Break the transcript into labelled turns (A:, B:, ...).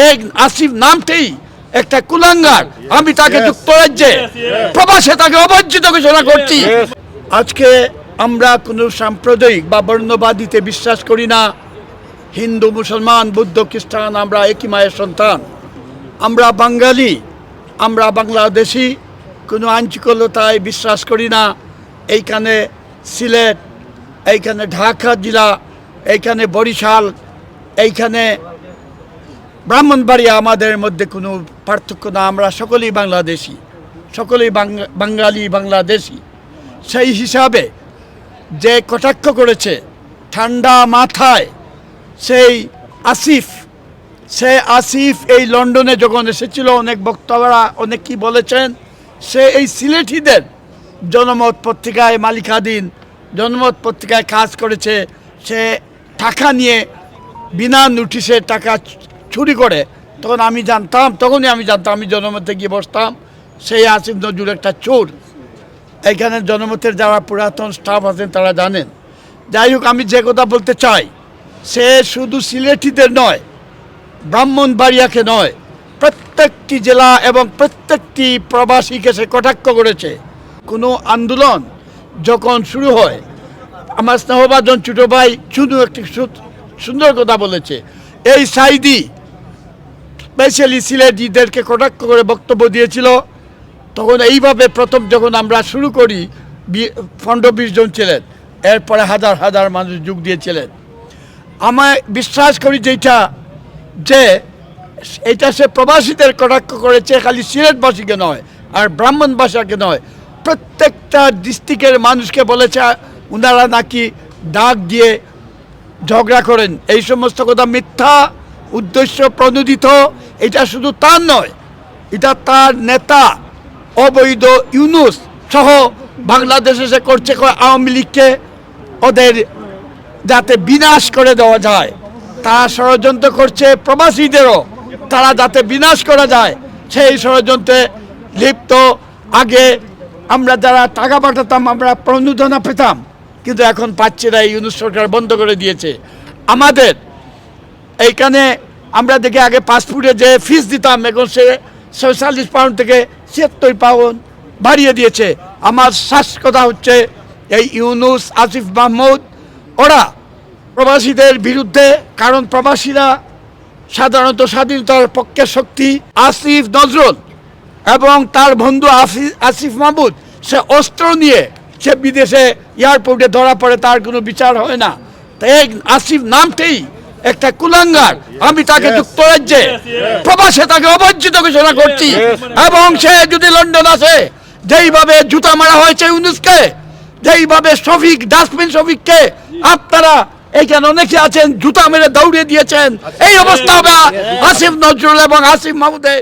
A: এই আসিফ নামটাই একটা কুলাঙ্গার। আমি তাকে যুক্তরাজ্যে প্রবাসে তাকে অবাঞ্ছিত ঘোষণা করছি। আজকে আমরা কোনো সাম্প্রদায়িক বা বর্ণবাদীতে বিশ্বাস করি না। হিন্দু মুসলমান বুদ্ধ খ্রিস্টান আমরা একই মায়ের সন্তান। আমরা বাঙালি আমরা বাংলাদেশি কোনো আঞ্চলিকতায় বিশ্বাস করি না। এইখানে সিলেট এইখানে ঢাকা জেলা এইখানে বরিশাল এইখানে ব্রাহ্মণবাড়িয়া আমাদের মধ্যে কোনো পার্থক্য না, আমরা সকলেই বাংলাদেশি, সকলেই বাঙালি, বাংলাদেশি। সেই হিসাবে যে কটাক্ষ করেছে, ঠান্ডা মাথায় সেই আসিফ, সে আসিফ এই লন্ডনে যখন এসেছিল, অনেক বক্তারা অনেক কি বলেছেন, সে এই সিলেটিদের জনমত পত্রিকায় মালিকাধীন, জনমত পত্রিকায় কাজ করেছে, সে টাকা নিয়ে বিনা নোটিশে টাকা চুরি করে, তখন আমি জানতাম, তখনই আমি জানতাম, আমি জনমতে গিয়ে বসতাম, সেই আসিফ নজরুল একটা চোর। এখানে জনমতের যারা পুরাতন স্টাফ আছেন, তারা জানেন। যাই হোক, আমি যে কথা বলতে চাই, সে শুধু সিলেটিদের নয়, ব্রাহ্মণবাড়িয়াকে নয়, প্রত্যেকটি জেলা এবং প্রত্যেকটি প্রবাসীকে সে কটাক্ষ করেছে। কোনো আন্দোলন যখন শুরু হয়, আমার স্নেহবাজন ছোটো ভাই শুধু একটি সুন্দর কথা বলেছে, এই সাইদি স্পেশালি সিলেটিদেরকে কটাক্ষ করে বক্তব্য দিয়েছিল। তখন এইভাবে প্রথম যখন আমরা শুরু করি পনেরো বিশ জন ছিলেন। এরপরে হাজার হাজার মানুষ যোগ দিয়েছিলেন। আমায় বিশ্বাস করি যেটা, যে এটা সে প্রবাসীদের কটাক্ষ করেছে খালি সিলেটবাসীকে নয়, আর ব্রাহ্মণ ভাষাকে নয়। প্রত্যেকটা ডিস্ট্রিক্টের মানুষকে বলেছে ওনারা নাকি ডাক দিয়ে ঝগড়া করেন। এই সমস্ত কথা মিথ্যা, উদ্দেশ্য প্রণোদিত এটা শুধু তার নয়, এটা তার নেতা অবৈধ ইউনুস সহ বাংলাদেশে সে করছে আওয়ামী লীগকে ওদের যাতে বিনাশ করে দেওয়া যায়, তারা ষড়যন্ত্র করছে প্রবাসীদেরও, তারা যাতে বিনাশ করা যায়, সেই ষড়যন্ত্রে লিপ্ত। আগে আমরা যারা টাকা পাঠাতাম, আমরা প্রণোদনা পেতাম, কিন্তু এখন পাচ্ছি না ইউনুস সরকার বন্ধ করে দিয়েছে। আমাদের এইখানে আমরা দেখি আগে পাসপোর্টে যে ফিস দিতাম, এখন সে ছয়চল্লিশ পাউন্ড থেকে ছিয়াত্তর পাউন্ড বাড়িয়ে দিয়েছে। আমার শ্বাস কথা হচ্ছে, এই ইউনুস, আসিফ মাহমুদ, ওরা প্রবাসীদের বিরুদ্ধে, কারণ প্রবাসীরা সাধারণত স্বাধীনতার পক্ষে শক্তি, আসিফ নজরুল এবং তার বন্ধু আফি আসিফ মাহমুদ, সে অস্ত্র নিয়ে সে বিদেশে এয়ারপোর্টে ধরা পড়ে, তার কোনো বিচার হয় না। তাই আসিফ নামটাই একটা কুলাঙ্গার। আমি তাকে যুক্তরাজ্যে প্রবাসে তাকে অবঞ্চিত ঘোষণা করছি। এবং সে যদি লন্ডন আসে যেইভাবে জুতা মারা হয়েছে ইউনুসকে যেইভাবে শফিক ডাস্টবিন শফিককে আপনারা এইখানে অনেকে আছেন জুতা মেরে দৌড়িয়ে দিয়েছেন। এই অবস্থা হবে আসিফ নজরুল এবং আসিফ মাহমুদের।